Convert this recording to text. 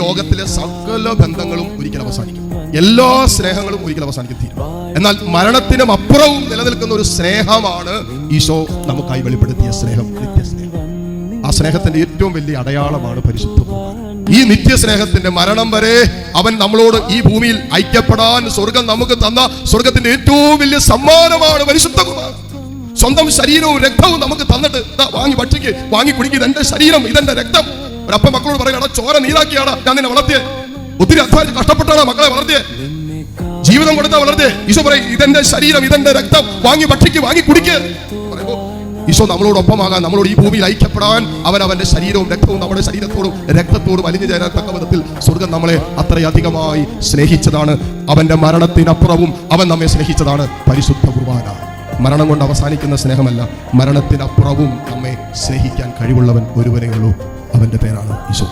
ലോകത്തിലെ സകല ബന്ധങ്ങളും ഒരിക്കൽ അവസാനിക്കും. എല്ലാ സ്നേഹങ്ങളും ഒരിക്കൽ അവസാനിക്കും തീരും. എന്നാൽ മരണത്തിനും അപ്പുറവും നിലനിൽക്കുന്ന ഒരു സ്നേഹമാണ് ഈശോ നമുക്കായി വെളിപ്പെടുത്തിയ സ്നേഹം നിത്യസ്നേഹം. ആ സ്നേഹത്തിന്റെ ഏറ്റവും വലിയ അടയാളമാണ് പരിശുദ്ധ. ഈ നിത്യസ്നേഹത്തിന്റെ മരണം വരെ അവൻ നമ്മളോട് ഈ ഭൂമിയിൽ ഐക്യപ്പെടാൻ സ്വർഗം നമുക്ക് തന്ന സ്വർഗത്തിന്റെ ഏറ്റവും വലിയ സമ്മാനമാണ് പരിശുദ്ധ സ്വന്തം ശരീരവും രക്തവും നമുക്ക് തന്നിട്ട് വാങ്ങി ഭക്ഷിക്ക് വാങ്ങി കുടിക്കുക ഇതെന്റെ ശരീരം ഇതെന്റെ രക്തം. ഒരപ്പ മക്കളോട് പറയണം ചോര നീലാക്കിയാണ് ഞാൻ നിന്നെ വളർത്തിയെ. ഒത്തിരി അധ്വാനിച്ച് കഷ്ടപ്പെട്ടാണ് മക്കളെ വളർത്തിയെ. ജീവിതം കൊടുത്താ വളർത്തിയെ. ഈശോ പറയും ഇതെന്റെ ശരീരം ഇതെന്റെ രക്തം വാങ്ങി ഭക്ഷിക്ക് വാങ്ങി കുടിക്ക്. ഈശോ നമ്മളോടൊപ്പമാകാൻ നമ്മളോട് ഈ ഭൂമിയിൽ ഐക്യപ്പെടാൻ അവൻ അവന്റെ ശരീരവും രക്തവും നമ്മുടെ ശരീരത്തോടും രക്തത്തോടും വലിഞ്ഞു ചേരാൻ വിധത്തിൽ സ്വർഗം നമ്മളെ അത്രയധികമായി സ്നേഹിച്ചതാണ്. അവന്റെ മരണത്തിനപ്പുറവും അവൻ നമ്മെ സ്നേഹിച്ചതാണ്. പരിശുദ്ധ കുർബാന. മരണം കൊണ്ട് അവസാനിക്കുന്ന സ്നേഹമല്ല മരണത്തിനപ്പുറവും നമ്മെ സ്നേഹിക്കാൻ കഴിവുള്ളവൻ ഒരുവരെയുള്ളൂ അവന്റെ പേരാണ് ഈശോ.